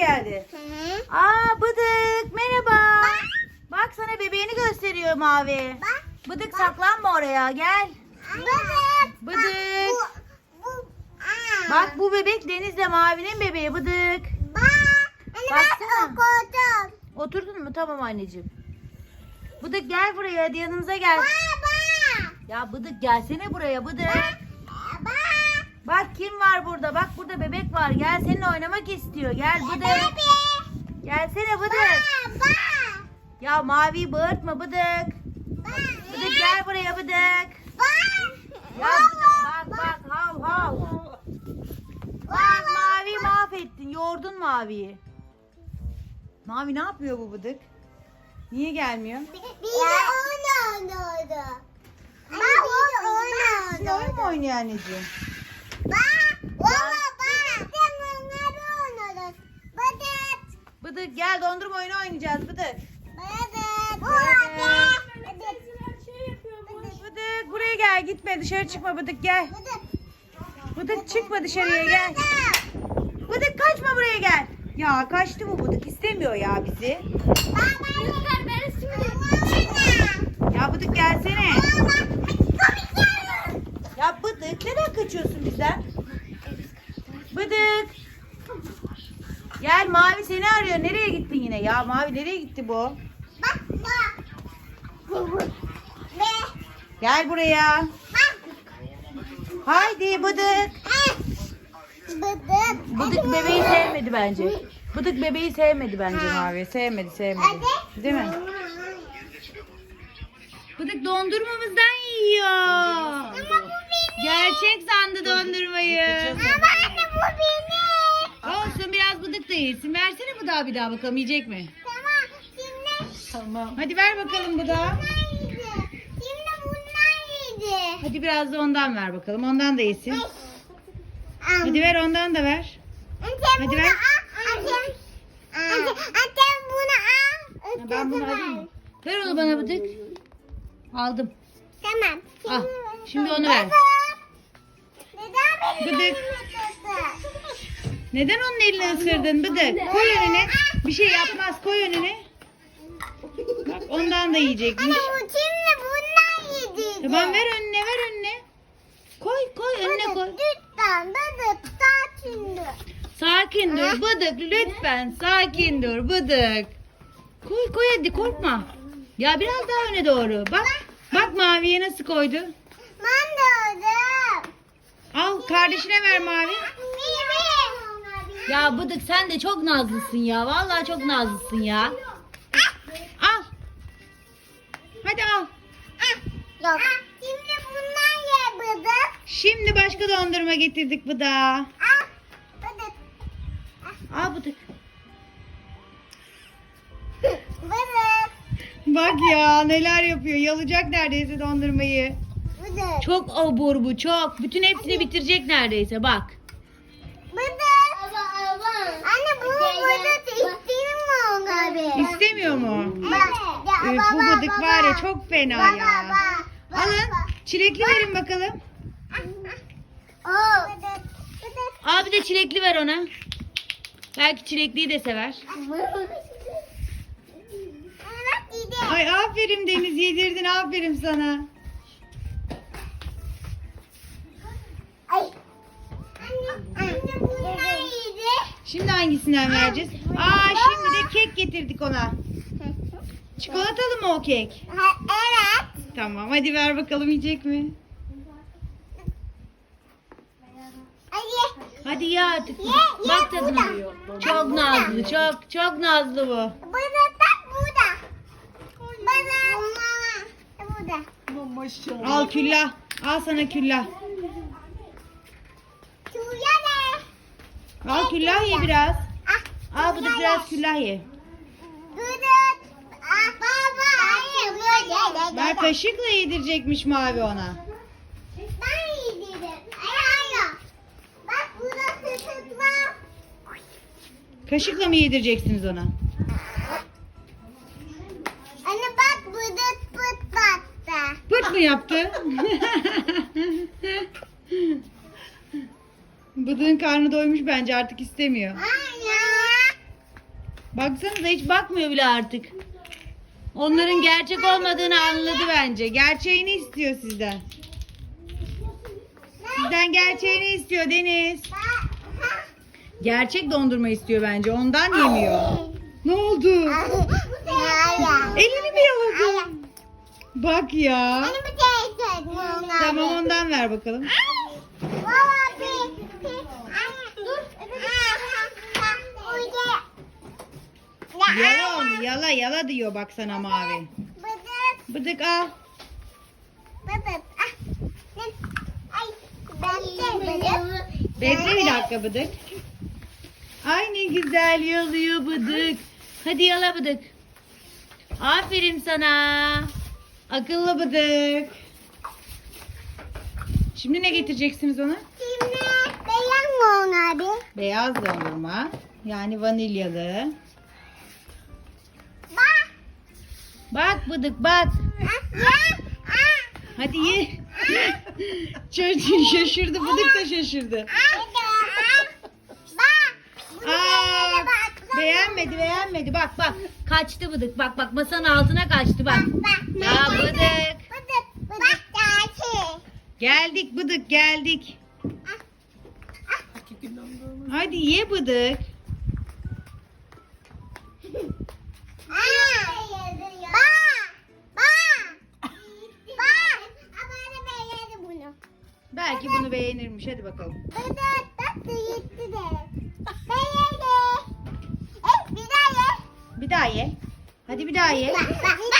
geldi? Hı hı. Aa Bıdık merhaba. Bak sana bebeğini gösteriyor Mavi. Bak. Bıdık saklanma oraya gel. Bıdık. Bıdık. Bak, Bu. bu. Aa. Bak bu bebek Deniz'le Mavi'nin bebeği Bıdık. Bak. Baksana. bak okudum. Oturdun mu? Tamam anneciğim. Bıdık gel buraya hadi yanımıza gel. Baba. Ya Bıdık gelsene buraya Bıdık. Bak. Kim var burada? Bak burada bebek var. Gel seninle oynamak istiyor. Gel Bıdık. Baby. Gelsene Bıdık. Ya Mavi'yi bağırtma Bıdık. Bak. Bıdık gel buraya Bıdık. Bak. Ya bak bak hav hav. Bak Mavi mahvettin. Yordun Mavi'yi. Mavi ne yapıyor bu Bıdık? Niye gelmiyor? Bir de oyun oynuyordu. O oyun Şimdi oyun mu oynuyordu. oynuyor anneciğim? Bak. Baba bak. Biz bunları oynuyoruz. Bıdık. Gel dondurma oyunu oynayacağız Bıdık. Bıdık. Bıdık. Bıdık. Bıdık buraya gel gitme dışarı çıkma Bıdık gel. Bıdık. Bıdık çıkma dışarıya gel. Bıdık kaçma buraya gel. Ya kaçtı bu Bıdık istemiyor ya bizi. Ya Bıdık gelsene. Ya Bıdık neden kaçıyorsun bizden? Bıdık. Gel Mavi seni arıyor. Nereye gittin yine? Ya Mavi nereye gitti bu? Gel buraya. Haydi Bıdık. Bıdık bebeği sevmedi bence. Bıdık bebeği sevmedi bence Mavi. Sevmedi sevmedi. Değil mi? Bıdık dondurmamızdan yiyor. Gerçek sandı dondurmayı. Olsun biraz bıdık da yesin. Versene bıdağı bir daha bakalım yiyecek mi? Tamam. Hadi ver bakalım bıdağı. Hadi biraz da ondan ver bakalım. Ondan da yesin. Hadi ver ondan da ver. Hadi ver. Annem bunu al. Ha, Ben bunu alayım? Ver onu bana bıdık. Aldım. Tamam. Al. Şimdi onu ver. Neden Bıdık. Neden onun elini ısırdın bıdık? Koy önüne. Bir şey yapmaz. Koy önüne. Bak ondan da yiyecekmiş. Anne bu şimdi bundan yedi. Tamam ver önüne ver önüne. Koy koy önüne koy. Lütfen bıdık sakin dur. Sakin dur bıdık lütfen sakin dur bıdık. Koy koy hadi korkma. Ya biraz daha öne doğru. Bak bak maviye nasıl koydu. Ben de öldüm. Al kardeşine ver mavi. Ya bıdık sen de çok nazlısın ya. Vallahi çok nazlısın ya. Al. Hadi al. Yok. Şimdi bundan ye bıdık. Şimdi başka dondurma getirdik bıda. Ah. Bıdık. Al bıdık. Bıdık. Bak ya neler yapıyor. Yalacak neredeyse dondurmayı. Bıdık. Çok obur bu çok. Bütün hepsini bitirecek neredeyse bak. İstemiyor mu? Ya, Üf, bu bıdık var ya çok fena ya. baba, Alın baba. çilekli verin bakalım. Bir de çilekli ver ona. Belki çilekliyi de sever. Evet. Ay aferin Deniz yedirdin aferin sana. Şimdi hangisinden vereceğiz? Aa şimdi de kek getirdik ona. Çikolatalı mı o kek? Ha, evet. Tamam hadi ver bakalım yiyecek mi? Hadi. Hadi ya artık. Ye, ye, Bak tadına. burada. Çok nazlı çok çok nazlı bu. Bıdık bak burada. Bıdık. Burada. Al küllah. Al sana küllah. Şuraya ne? Al küllah ye biraz. Ah. Al bu da biraz küllah ye. Bıdık. Ah baba. Hayır Ver kaşıkla yedirecekmiş mavi ona. Ben yedim. Hayır. Bak burada sütüt var. Kaşıkla mı yedireceksiniz ona? Anne bak bıdık pıt battı. Pırt mı yaptı? Bıdığın karnı doymuş bence artık istemiyor. Hayır. Baksanıza hiç bakmıyor bile artık. Onların gerçek olmadığını anladı bence. Gerçeğini istiyor sizden. Sizden gerçeğini istiyor Deniz. Gerçek dondurma istiyor bence. Ondan yemiyor. Ne oldu? Elini mi yaladı? Bak ya. Tamam ondan ver bakalım. Yala yala diyor bak sana mavi. Bıdık al. Bekle bir dakika bıdık. Ay ne güzel yalıyor bıdık. Hadi yala bıdık. Aferin sana. Akıllı bıdık. Şimdi ne getireceksiniz ona? Beyaz dondurma. Yani vanilyalı. Bak bıdık bak. Hadi ye. Çocuğun şaşırdı. Bıdık da şaşırdı. Aa, beğenmedi beğenmedi. Bak bak. Kaçtı bıdık. Bak bak masanın altına kaçtı bak. Ya bıdık. Geldik bıdık geldik. Hadi ye bıdık. Belki bunu beğenirmiş. Hadi bakalım. Bir daha ye. Hadi bir daha ye. Bu